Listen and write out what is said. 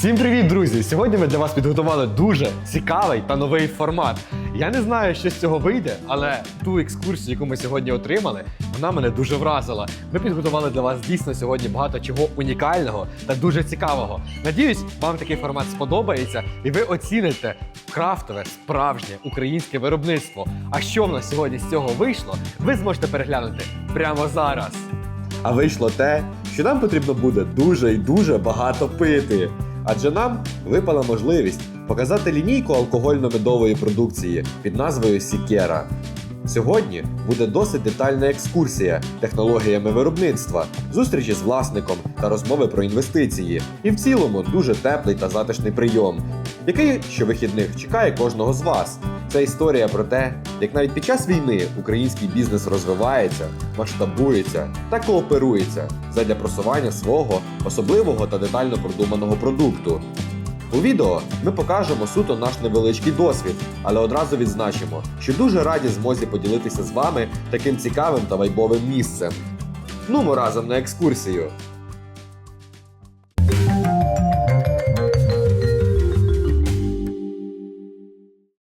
Всім привіт, друзі! Сьогодні ми для вас підготували дуже цікавий та новий формат. Я не знаю, що з цього вийде, але ту екскурсію, яку ми сьогодні отримали, вона мене дуже вразила. Ми підготували для вас дійсно сьогодні багато чого унікального та дуже цікавого. Надіюсь, вам такий формат сподобається і ви оціните крафтове, справжнє українське виробництво. А що в нас сьогодні з цього вийшло, ви зможете переглянути прямо зараз. А вийшло те, що нам потрібно буде дуже і дуже багато пити. Адже нам випала можливість показати лінійку алкогольно-медової продукції під назвою Сікера. Сьогодні буде досить детальна екскурсія технологіями виробництва, зустрічі з власником та розмови про інвестиції. І в цілому дуже теплий та затишний прийом, який щовихідних чекає кожного з вас. Це історія про те, як навіть під час війни український бізнес розвивається, масштабується та кооперується задля просування свого особливого та детально продуманого продукту. У відео ми покажемо суто наш невеличкий досвід, але одразу відзначимо, що дуже раді змозі поділитися з вами таким цікавим та вайбовим місцем. Ну ми разом на екскурсію.